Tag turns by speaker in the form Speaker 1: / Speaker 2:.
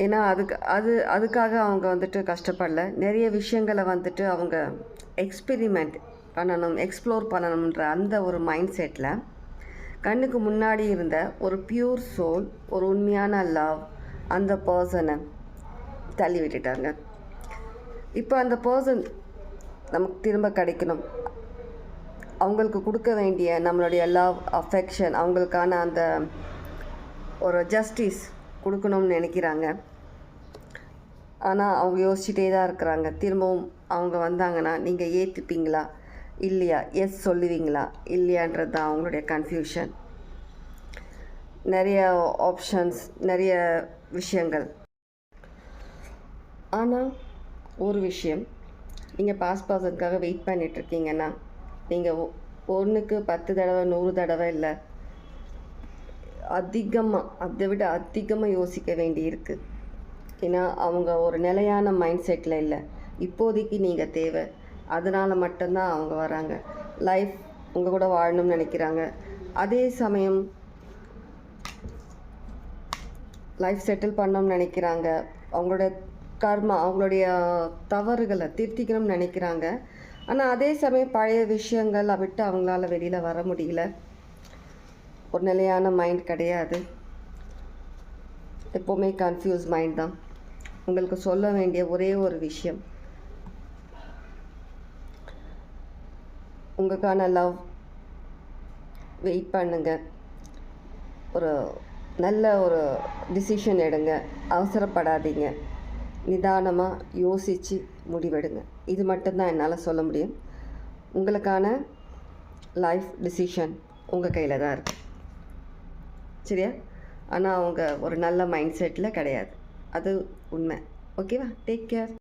Speaker 1: ஏன்னா அதுக்கு அது அதுக்காக அவங்க வந்துட்டு கஷ்டப்படல. நிறைய விஷயங்களை வந்துட்டு அவங்க எக்ஸ்பெரிமெண்ட் பண்ணணும் எக்ஸ்ப்ளோர் பண்ணணுன்ற அந்த ஒரு மைண்ட் செட்டில் கண்ணுக்கு முன்னாடி இருந்த ஒரு பியூர் சோல் ஒரு உண்மையான லவ் அந்த பர்சனை தள்ளி விட்டுட்டாங்க. இப்போ அந்த பர்சன் நமக்கு திரும்ப கிடைக்கணும். அவங்களுக்கு கொடுக்க வேண்டிய நம்மளுடைய லவ் அஃபெக்ஷன் அவங்களுக்கான அந்த ஒரு ஜஸ்டிஸ் கொடுக்கணும்னு நினைக்கிறாங்க. ஆனால் அவங்க யோசிச்சுட்டே தான் இருக்கிறாங்க. திரும்பவும் அவங்க வந்தாங்கன்னா நீங்கள் ஏற்றுப்பீங்களா இல்லையா? எஸ் சொல்லுவீங்களா? இல்லையான்றது தான் அவங்களுடைய கன்ஃபியூஷன் நிறைய ஆப்ஷன்ஸ் நிறைய விஷயங்கள். ஆனால் ஒரு விஷயம். நீங்கள் பாஸ் பர்சனுக்காக வெயிட் பண்ணிகிட்ருக்கீங்கன்னா நீங்கள் ஒன்றுக்கு பத்து தடவை நூறு தடவை இல்லை அதிகமாக அதை விட அதிகமாக யோசிக்க வேண்டியிருக்கு. ஏன்னா அவங்க ஒரு நிலையான மைண்ட் செட்டில் இல்லை. இப்போதைக்கு நீங்கள் தேவை. அதனால் மட்டும்தான் அவங்க வராங்க. லைஃப் உங்கள் கூட வாழணும்னு நினைக்கிறாங்க. அதே சமயம் லைஃப் செட்டில் பண்ணணும்னு நினைக்கிறாங்க. அவங்களோட கர்மா அவங்களுடைய தவறுகளை திருத்திக்கணும்னு நினைக்கிறாங்க. ஆனால் அதே சமயம் பழைய விஷயங்களை விட்டு அவங்களால வெளியில் வர முடியல. ஒரு நிலையான மைண்ட் கிடையாது. எப்போவுமே கன்ஃபியூஸ் மைண்ட் தான். உங்களுக்கு சொல்ல வேண்டிய ஒரே ஒரு விஷயம். உங்களுக்கான லவ் வெயிட் பண்ணுங்க. ஒரு நல்ல ஒரு டிசிஷன் எடுங்க. அவசரப்படாதீங்க. நிதானமாக யோசித்து முடிவெடுங்க. இது மட்டும்தான் என்னால் சொல்ல முடியும். உங்களுக்கான லைஃப் டிசிஷன் உங்கள் கையில் தான் இருக்குது சரியா ஆனால் அவங்க ஒரு நல்ல மைண்ட் செட்டில் கிடையாது. அது உண்மை. ஓகேவா டேக் கேர்